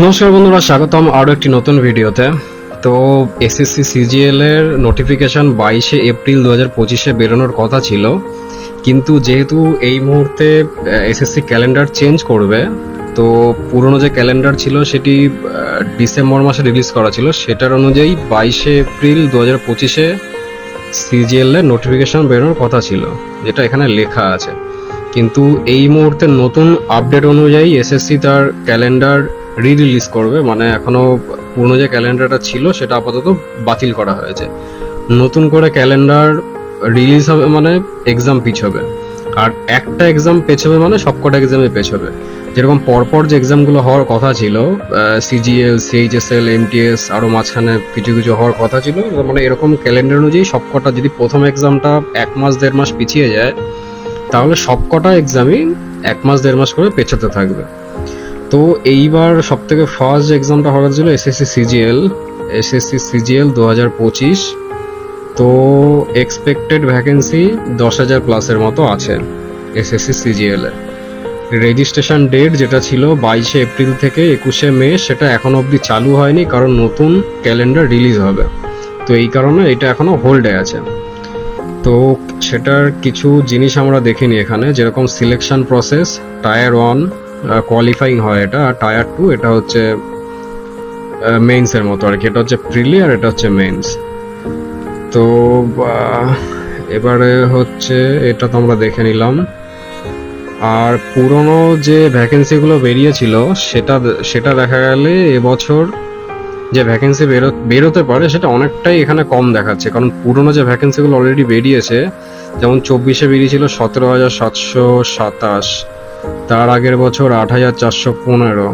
নমস্কার বন্ধুরা, স্বাগতম আরও একটি নতুন ভিডিওতে। তো এসএসসি সিজিএল এর নোটিফিকেশন বাইশে এপ্রিল দু হাজার পঁচিশে বেরোনোর কথা ছিল। কিন্তু যেহেতু এই মুহূর্তে এসএসসি ক্যালেন্ডার চেঞ্জ করবে, তো পুরনো যে ক্যালেন্ডার ছিল সেটি ডিসেম্বর মাসে রিলিজ করা ছিল, সেটার অনুযায়ী বাইশে এপ্রিল দু হাজার পঁচিশে সিজিএল এর নোটিফিকেশন বেরোনোর কথা ছিল, যেটা এখানে লেখা আছে। কিন্তু এই মুহূর্তে নতুন আপডেট অনুযায়ী এসএসসি তার ক্যালেন্ডার রি রিলিজ করবে মানে এখনও পুরনো যে ক্যালেন্ডারটা ছিল সেটা আপাতত বাতিল করা হয়েছে। নতুন করে ক্যালেন্ডার রিলিজ হবে মানে এক্সাম পিছবে। আর একটা এক্সাম পেছবে মানে সবকটা এক্সামে পেছবে। যেরকম পরপর যে এক্সামগুলো হওয়ার কথা ছিল সিজিএল সিএইচএসএল এমটিএস আরও মাঝখানে কিছু কিছু হওয়ার কথা ছিল মানে এরকম ক্যালেন্ডার অনুযায়ী সবকটা যদি প্রথম এক্সামটা এক মাস, দেড় মাস পিছিয়ে যায়, তাহলে সবকটা এক্সামই এক মাস, দেড় মাস করে পেছাতে থাকবে। তো এইবার সব থেকে ফার্স্ট এক্সামটা হওয়ার ছিল এসএসসি সিজিএল এসএসসি সিজিএল দু হাজার পঁচিশ। তো এক্সপেক্টেড ভ্যাকেন্সি দশ হাজার প্লাসের মতো আছে এসএসসি সিজিএল এ। রেজিস্ট্রেশন ডেট যেটা ছিল বাইশে এপ্রিল থেকে একুশে মে সেটা এখন অবধি চালু হয়নি কারণ নতুন ক্যালেন্ডার রিলিজ হবে। তো এই কারণে এটা এখনও হোল্ডে আছে। তো সেটার কিছু জিনিস আমরা দেখিনি এখানে, যেরকম selection process tier one qualifying হয় এটা। আর টায়ার টু এটা হচ্ছে মেইনসের মতো আর কি। এটা হচ্ছে প্রিলি আর এটা হচ্ছে মেইনস তো এবারে হচ্ছে এটা তো আমরা দেখে নিলাম। আর পুরনো যে ভ্যাকেন্সিগুলো বেরিয়েছিল, সেটা সেটা দেখা গেলে এবছর যে ভ্যাকেন্সি বেরো বেরোতে পারে, সেটা অনেকটাই এখানে কম দেখাচ্ছে। কারণ পুরনো যে ভ্যাকেন্সিগুলো অলরেডি বেরিয়েছে, যেমন চব্বিশে বেরিয়েছিল সতেরো হাজার সাতশো সাতাশ। তার আগের বছর আট হাজার চারশো পনেরো।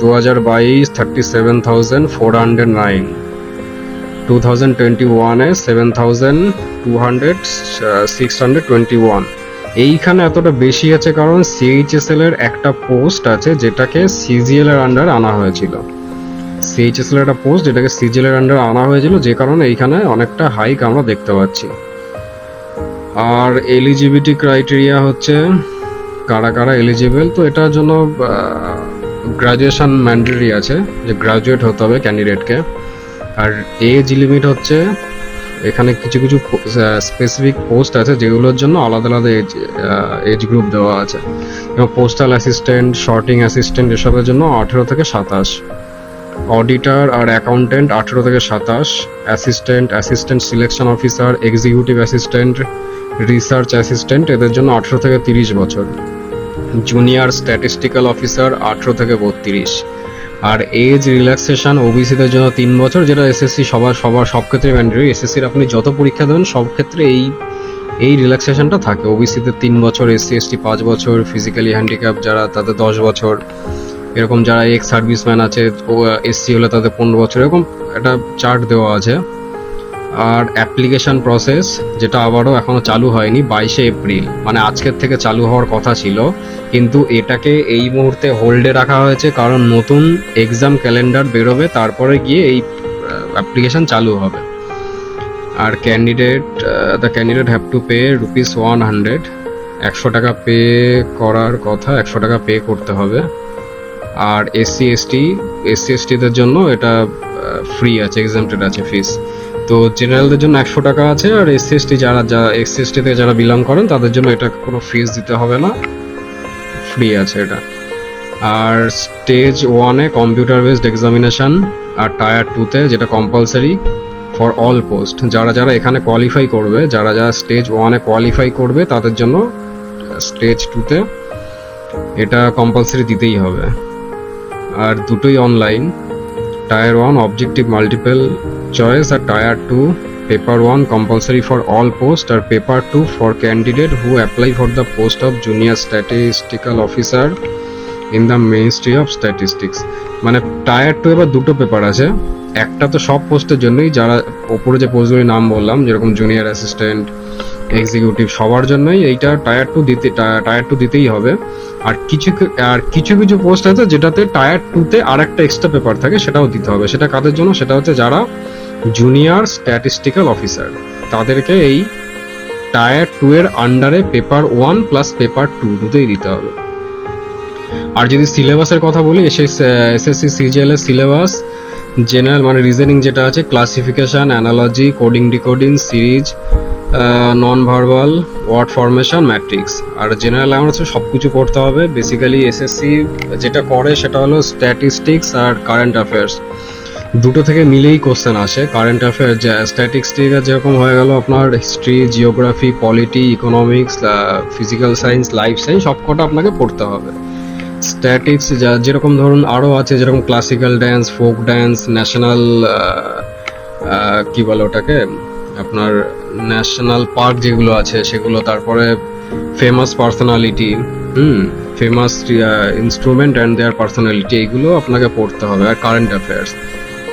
দু হাজার বাইশ thirty seven thousand four hundred nine two thousand twenty ওয়ানে seven thousand two hundred six hundred twenty one এইখানে এতটা বেশি আছে কারণ সিএইচএসএল এর একটা পোস্ট আছে যেটাকে সিজিএল এর আন্ডার আনা হয়েছিল। সিএইচএসএল এর একটা পোস্ট যেটাকে সিজিএল এর আন্ডার আনা হয়েছিল যে কারণে এইখানে অনেকটা হাইক আমরা দেখতে পাচ্ছি। আর এলিজিবিলিটি ক্রাইটেরিয়া হচ্ছে কারা কারা এলিজিবল তো এটার জন্য গ্রাজুয়েশন ম্যান্ডেটরি আছে, যে গ্রাজুয়েট হতে হবে ক্যান্ডিডেটকে আর এজ লিমিট হচ্ছে, এখানে কিছু কিছু স্পেসিফিক পোস্ট আছে, যেগুলোর জন্য আলাদা আলাদা এজ এজ গ্রুপ দেওয়া আছে। এবং পোস্টাল অ্যাসিস্ট্যান্ট শর্টিং অ্যাসিস্ট্যান্ট এসবের জন্য আঠেরো থেকে সাতাশ। অডিটার আর অ্যাকাউন্টেন্ট আঠেরো থেকে সাতাশ। Assistant assistant selection officer executive assistant research assistant এদের জন্য আঠেরো থেকে তিরিশ বছর। জুনিয়র স্ট্যাটিস্টিক্যাল অফিসার আঠেরো থেকে বত্রিশ। আর এজ রিল্যাক্সেশন ওবিসিদের জন্য তিন বছর, যেটা এসএসসি সবার সবার, সব ক্ষেত্রে ম্যান্ডেটরি এসএসসির আপনি যত পরীক্ষা দেবেন, সব ক্ষেত্রে এই এই রিল্যাক্সেশনটা থাকে। ওবিসিতে তিন বছর এসসি এসটি পাঁচ বছর ফিজিক্যালি হ্যান্ডিক্যাপ যারা, তাদের দশ বছর। এরকম যারা এক্স সার্ভিসম্যান আছে, ও এসসি হলে তাদের পনেরো বছর। এরকম একটা চার্ট দেওয়া আছে। আর অ্যাপ্লিকেশন প্রসেস যেটা আবারও এখনও চালু হয়নি, বাইশে এপ্রিল। মানে আজকের থেকে চালু হওয়ার কথা ছিল, কিন্তু এটাকে এই মুহূর্তে হোল্ডে রাখা হয়েছে কারণ নতুন এক্সাম ক্যালেন্ডার বেরোবে, তারপরে গিয়ে এই অ্যাপ্লিকেশন চালু হবে। আর candidate the candidate have to pay rupees one hundred একশো টাকা পে করার কথা, একশো টাকা পে করতে হবে। আর এসসি এসটি এসসি এসটিদের জন্য এটা ফ্রি আছে এক্সামটেড আছে ফিস তো জেনারেলদের জন্য একশো টাকা আছে আর এসসি এসটি যারা, যা এসসি এসটি থেকে যারা বিলং করেন, তাদের জন্য এটা কোনো ফিস দিতে হবে না। ফ্রি আছে এটা। আর স্টেজ ওয়ানে কম্পিউটার বেসড এক্সামিনেশন আর টায়ার টুতে যেটা কম্পালসারি ফর অল পোস্ট যারা যারা এখানে কোয়ালিফাই করবে, যারা যারা স্টেজ ওয়ানে কোয়ালিফাই করবে, তাদের জন্য স্টেজ টুতে এটা কম্পালসারি দিতেই হবে। আর দুটোই online tier one objective multiple choice R tier two paper one compulsory for all post R paper two for candidate who apply for the post of junior statistical officer in the ministry of statistics মানে tier two এবার দুটো paper আছে। একটা তো সব পোস্টের জন্যই যারা ওপরে যে পোস্টগুলির নাম বললাম, যেরকম জুনিয়র অ্যাসিস্ট্যান্ট এক্সিকিউটিভ সবার জন্যই এইটা টায়ার টু দিতে টায়ার টু দিতেই হবে। আর কিছু আর কিছু কিছু পোস্ট আছে যেটাতে টায়ার টুতে আর একটা এক্সট্রা পেপার থাকে, সেটাও দিতে হবে। সেটা কাদের জন্য? সেটা হচ্ছে যারা জুনিয়র স্ট্যাটিস্টিক্যাল অফিসার তাদেরকে এই টায়ার টু এর আন্ডারে paper one plus paper two দুটোই দিতে হবে। আর যদি সিলেবাসের কথা বলি এসএসসি, সিজিএল এর সিলেবাস জেনারেল মানে রিজনিং যেটা আছে classification analogy coding decoding series non verbal word formation matrix আর জেনারেল আমার সব কিছু করতে হবে। বেসিক্যালি এসএসসি যেটা করে সেটা হলো স্ট্যাটিস্টিক্স আর কারেন্ট অ্যাফেয়ার্স দুটো থেকে মিলেই কোশ্চেন আসে। কারেন্ট অ্যাফেয়ার স্ট্যাটিস্টিক্স যেরকম হয়ে গেল আপনার history geography polity economics physical science life science সবকটা আপনাকে পড়তে হবে। স্ট্যাটিক্স যা, যেরকম ধরুন আরও আছে, যেরকম classical dance folk dance national কি বলে ওটাকে? আপনার ন্যাশনাল পার্ক যেগুলো আছে, সেগুলো, তারপরে famous personality hmm famous instrument and their personality এইগুলো আপনাকে পড়তে হবে। আর কারেন্ট অ্যাফেয়ার্স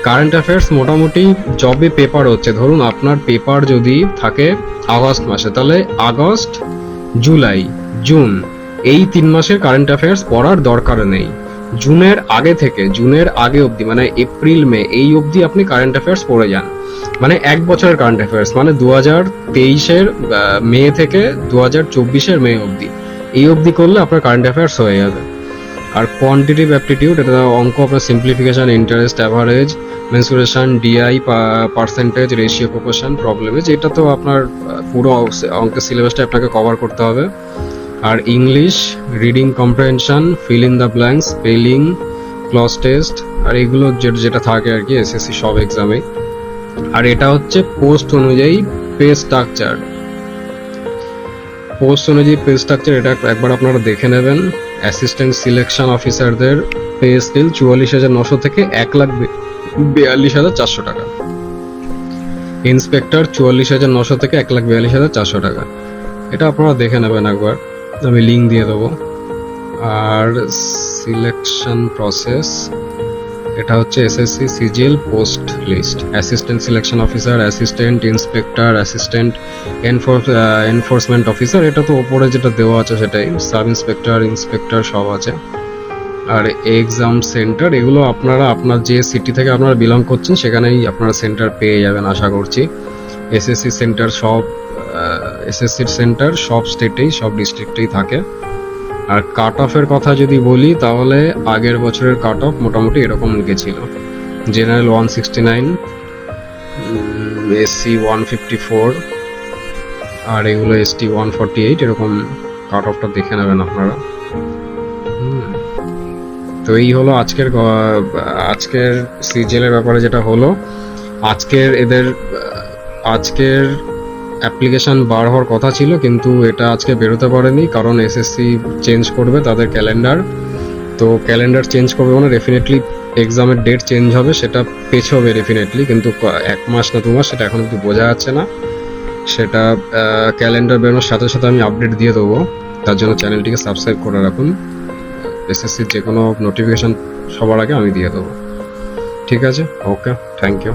কারেন্ট অ্যাফেয়ার্স মোটামুটি জবে পেপার হচ্ছে। ধরুন আপনার পেপার যদি থাকে আগস্ট মাসে, তাহলে আগস্ট, জুলাই, জুন, এই তিন মাসের কারেন্ট অ্যাফেয়ার্স পড়ার দরকার নেই। জুনের আগে থেকে, জুনের আগে অবধি মানে এপ্রিল, মে, এই অবধি আপনি কারেন্ট অ্যাফেয়ার্স পড়ে যান। মানে এক বছরের কারেন্ট অ্যাফেয়ার্স মানে দু হাজার তেইশের মে থেকে দু হাজার চব্বিশের মে অবধি। এই অবধি করলে আপনার কারেন্ট অ্যাফেয়ার্স হয়ে যাবে। আর কোয়ান্টিটিভ অ্যাপটিটিউড এটা অঙ্ক, আপনার simplification interest average mensuration DI percentage ratio proportion problems এটা তো আপনার পুরো অঙ্কের সিলেবাসটা আপনাকে কভার করতে হবে। আর English reading comprehension fill in the blanks spelling cloze test আর এগুলো যেটা থাকে আর কি এসএসসি সব এক্সামে আর এটা হচ্ছে পোস্ট অনুযায়ী পে স্ট্রাকচার পোস্ট অনুযায়ী পে স্ট্রাকচার এটা একবার আপনারা দেখে নেবেন। অ্যাসিস্ট্যান্ট সিলেকশন অফিসারদের পে স্কেল চুয়াল্লিশ হাজার নশো থেকে এক লাখ বিয়াল্লিশ হাজার চারশো টাকা। ইন্সপেক্টর চুয়াল্লিশ হাজার নশো থেকে এক লাখ বিয়াল্লিশ হাজার চারশো টাকা। এটা আপনারা দেখে নেবেন একবার। আমি লিঙ্ক দিয়ে দেবো। আর সিলেকশন প্রসেস এটা হচ্ছে SSC CGL post list assistant selection officer assistant inspector assistant enforcement officer এটা তো ওপরে যেটা দেওয়া আছে সেটাই। সাব ইন্সপেক্টর ইন্সপেক্টর সব আছে। আর এক্সাম সেন্টার এগুলো আপনারা আপনার যে সিটি থেকে আপনারা বিলং করছেন, সেখানেই আপনারা সেন্টার পেয়ে যাবেন, আশা করছি। এসএসসি সেন্টার সব এসএসসির সেন্টার সব স্টেটেই সব ডিস্ট্রিক্টেই থাকে। আর কাট অফের কথা যদি বলি, তাহলে আগের বছরের কাট অফ মোটামুটি এরকম লিখেছিল general one sixty nine SC one fifty four আর এগুলো এসটি ওয়ান ফর্টি এইট এরকম কাট অফটা দেখে নেবেন আপনারা। তো এই হলো আজকের আজকের সিজিএল এর ব্যাপারে যেটা হলো, আজকের এদের, আজকের অ্যাপ্লিকেশন বার হওয়ার কথা ছিল, কিন্তু এটা আজকে বেরোতে পারেনি, কারণ এসএসসি চেঞ্জ করবে তাদের ক্যালেন্ডার। তো ক্যালেন্ডার চেঞ্জ করবে মানে ডেফিনেটলি এক্সামের ডেট চেঞ্জ হবে, সেটা পেছবে ডেফিনেটলি কিন্তু এক মাস না দু মাস, সেটা এখন একটু বোঝা যাচ্ছে না। সেটা ক্যালেন্ডার বেরোনোর সাথে সাথে আমি আপডেট দিয়ে দেবো। তার জন্য চ্যানেলটিকে সাবস্ক্রাইব করে রাখুন। এসএসসির যে কোনো নোটিফিকেশান সবার আগে আমি দিয়ে দেবো। ঠিক আছে? Okay thank you